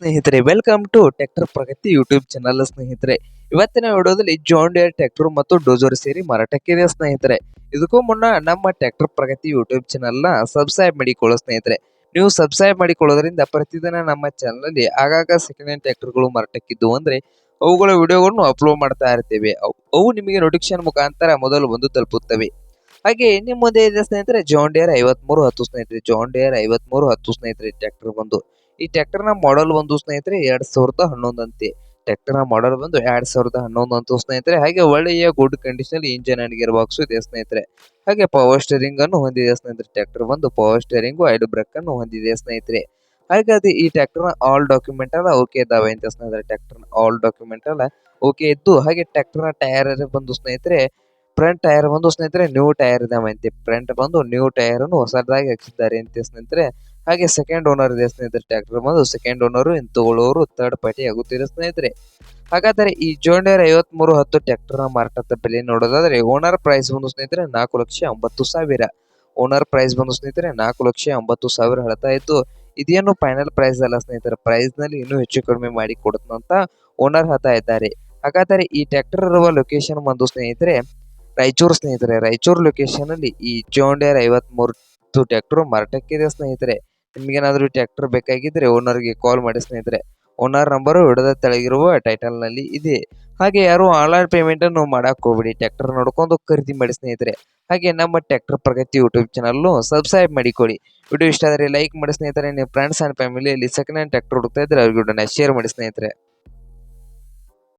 ಸ್ನೇಹಿತರೆ welcome to tractor Pragati YouTube channel ಸ್ನೇಹಿತರೆ. ಇವತ್ತಿನ ವಿಡಿಯೋದಲ್ಲಿ ಜಾನ್ ಡಿಯರ್ ಟ್ರ್ಯಾಕ್ಟರ್ ಮತ್ತು ಡೋಜರ್ ಸೇರಿ ಮಾರಾಟಕ್ಕಿದೆ ಸ್ನೇಹಿತರೆ. ಇದಕ್ಕೂ ಮುನ್ನ ನಮ್ಮ ಟ್ರ್ಯಾಕ್ಟರ್ ಪ್ರಗತಿ ಯೂಟ್ಯೂಬ್ ಚಾನಲ್ನ ಸಬ್ಸ್ಕ್ರೈಬ್ ಮಾಡಿಕೊಳ್ಳೋ ಸ್ನೇಹಿತರೆ. ನೀವು ಸಬ್ಸ್ಕ್ರೈಬ್ ಮಾಡಿಕೊಳ್ಳೋದ್ರಿಂದ ಪ್ರತಿದಿನ ನಮ್ಮ ಚಾನಲ್ ಅಲ್ಲಿ ಆಗಾಗ ಸೆಕೆಂಡ್ ಹ್ಯಾಂಡ್ ಟ್ರ್ಯಾಕ್ಟರ್ಗಳು ಮಾರಾಟಕ್ಕಿದ್ದು ಅಂದ್ರೆ ಅವುಗಳ ವಿಡಿಯೋಗಳನ್ನು ಅಪ್ಲೋಡ್ ಮಾಡ್ತಾ ಇರ್ತೇವೆ. ಅವು- ಅವು ನಿಮಗೆ ನೋಟಿಫಿಕೇಶನ್ ಮುಖಾಂತರ ಮೊದಲು ಬಂದು ತಲುಪುತ್ತವೆ. ಹಾಗೆ ನಿಮ್ಮ ಮುಂದೆ ಇದೆ ಸ್ನೇಹಿತರೆ ಜಾನ್ ಡಿಯರ್ ಐವತ್ಮೂರು ಹತ್ತು ಸ್ನೇಹಿತರೆ ಜಾನ್ ಡಿಯರ್ ಐವತ್ಮೂರು ಹತ್ತು ಸ್ನೇಹಿತರೆ ಟ್ರ್ಯಾಕ್ಟರ್ ಬಂದು. ಈ ಟ್ರ್ಯಾಕ್ಟರ್ನ ಮಾಡೆಲ್ ಒಂದು ಸ್ನೇಹಿತರೆ ಎರಡ್ ಸಾವಿರದ ಹನ್ನೊಂದಂತೆ ಟ್ರ್ಯಾಕ್ಟರ್ನ ಮಾಡೆಲ್ ಬಂದು ಎರಡ್ ಸಾವಿರದ ಹನ್ನೊಂದು ಅಂತ ಸ್ನೇಹಿತರೆ, ಹಾಗೆ ಒಳ್ಳೆಯ good condition engine and gear box ಇದೆ ಸ್ನೇಹಿತರೆ. ಹಾಗೆ ಪವರ್ ಸ್ಟೇರಿಂಗ್ ಅನ್ನು ಹೊಂದಿದೆ ಸ್ನೇಹಿತರೆ. ಟ್ರ್ಯಾಕ್ಟರ್ ಬಂದು ಪವರ್ ಸ್ಟೇರಿಂಗ್ ಐದು ಬ್ರೇಕ್ ಅನ್ನು ಹೊಂದಿದೆ ಸ್ನೇಹಿತರೆ. ಹಾಗೆ ಅದು ಈ ಟ್ರ್ಯಾಕ್ಟರ್ನ ಆಲ್ ಡಾಕ್ಯುಮೆಂಟ್ ಎಲ್ಲ ಓಕೆ ಇದಾವೆ ಅಂತ ಸ್ನೇಹಿತರೆ. ಟ್ರ್ಯಾಕ್ಟರ್ ಆಲ್ ಡಾಕ್ಯುಮೆಂಟ್ ಎಲ್ಲ ಓಕೆ ಇದ್ದು, ಹಾಗೆ ಟ್ರ್ಯಾಕ್ಟರ್ನ ಟೈರ್ ಬಂದು ಸ್ನೇಹಿತರೆ ಫ್ರಂಟ್ ಟೈರ್ ಬಂದು ಸ್ನೇಹಿತರೆ ನ್ಯೂ ಟೈರ್ ಇದಾವೆ ಅಂತೆ. ಫ್ರಂಟ್ ಬಂದು ನ್ಯೂ ಟೈರ್ ಅನ್ನು ಹೊಸದಾಗಿ ಹಾಕಿದ್ದಾರೆ ಅಂತ ಸ್ನೇಹಿತರೆ. ಹಾಗೆ ಸೆಕೆಂಡ್ ಓನರ್ ಇದೆ ಸ್ನೇಹಿತರೆ ಟ್ರ್ಯಾಕ್ಟರ್ ಬಂದು ಸೆಕೆಂಡ್ ಓನರ್ ಇನ್ ತಗೊಳ್ಳೋರು ಥರ್ಡ್ ಪಾರ್ಟಿ ಆಗುತ್ತಿದೆ ಸ್ನೇಹಿತರೆ? ಹಾಗಾದರೆ ಈ ಜೋಂಡೇರ್ ಐವತ್ ಮೂರು ಹತ್ತು ಟ್ರ್ಯಾಕ್ಟರ್ನ ಮಾರಾಟದ ಬೆಲೆ ನೋಡೋದಾದ್ರೆ ಓನರ್ ಪ್ರೈಸ್ ಬಂದು ಸ್ನೇಹಿತರೆ ನಾಲ್ಕು ಲಕ್ಷ ಒಂಬತ್ತು ಸಾವಿರ. ಓನರ್ ಪ್ರೈಸ್ ಬಂದು ಸ್ನೇಹಿತರೆ ನಾಲ್ಕು ಲಕ್ಷ ಒಂಬತ್ತು ಸಾವಿರ ಹೇಳ್ತಾ ಇತ್ತು. ಇದೇನು ಫೈನಲ್ ಪ್ರೈಸ್ ಅಲ್ಲ ಸ್ನೇಹಿತರೆ ಪ್ರೈಸ್ನಲ್ಲಿ ಇನ್ನೂ ಹೆಚ್ಚು ಕಡಿಮೆ ಮಾಡಿ ಕೊಡುತ್ತಂತ ಓನರ್ ಹೇಳ್ತಾ ಇದ್ದಾರೆ. ಹಾಗಾದರೆ ಈ ಟ್ರ್ಯಾಕ್ಟರ್ ಇರುವ ಲೊಕೇಶನ್ ಬಂದು ಸ್ನೇಹಿತರೆ, ರಾಯಚೂರು ಸ್ನೇಹಿತರೆ, ರಾಯಚೂರು ಲೊಕೇಶನ್ ಅಲ್ಲಿ ಈ ಜೋಂಡೇರ್ ಐವತ್ ಮೂರು ಟ್ರ್ಯಾಕ್ಟರ್ ಮಾರಾಟಕ್ಕಿದೆ ಸ್ನೇಹಿತರೆ. ನಿಮ್ಗೇನಾದ್ರೂ ಟ್ರ್ಯಾಕ್ಟರ್ ಬೇಕಾಗಿದ್ದರೆ ಓನರ್ಗೆ ಕಾಲ್ ಮಾಡಿ ಸ್ನೇಹಿತರೆ. ಓನರ್ ನಂಬರು ಹಿಡಿದ ತೆಳಗಿರುವ ಟೈಟಲ್ನಲ್ಲಿ ಇದೆ. ಹಾಗೆ ಯಾರು ಆನ್ಲೈನ್ ಪೇಮೆಂಟನ್ನು ಮಾಡಕ್ಕೆ ಹೋಗ್ಬಿಡಿ. ಟ್ರ್ಯಾಕ್ಟರ್ ನೋಡ್ಕೊಂಡು ಖರೀದಿ ಮಾಡಿ ಸ್ನೇಹಿತರೆ. ಹಾಗೆ ನಮ್ಮ tractor Pragati YouTube channel subscribe ಮಾಡಿಕೊಡಿ ವಿಡಿಯೋ ಇಷ್ಟ ಆದರೆ ಲೈಕ್ ಮಾಡಿ ಸ್ನೇಹಿತರೆ. ನಿಮ್ಮ ಫ್ರೆಂಡ್ಸ್ ಆ್ಯಂಡ್ ಫ್ಯಾಮಿಲಿಯಲ್ಲಿ ಸೆಕೆಂಡ್ ಹ್ಯಾಂಡ್ ಟ್ಯಾಕ್ಟರ್ ಹುಡುಕ್ತಾ ಇದ್ದರೆ ಅವ್ರಿಗೆ ಶೇರ್ ಮಾಡಿ ಸ್ನೇಹಿತರೆ.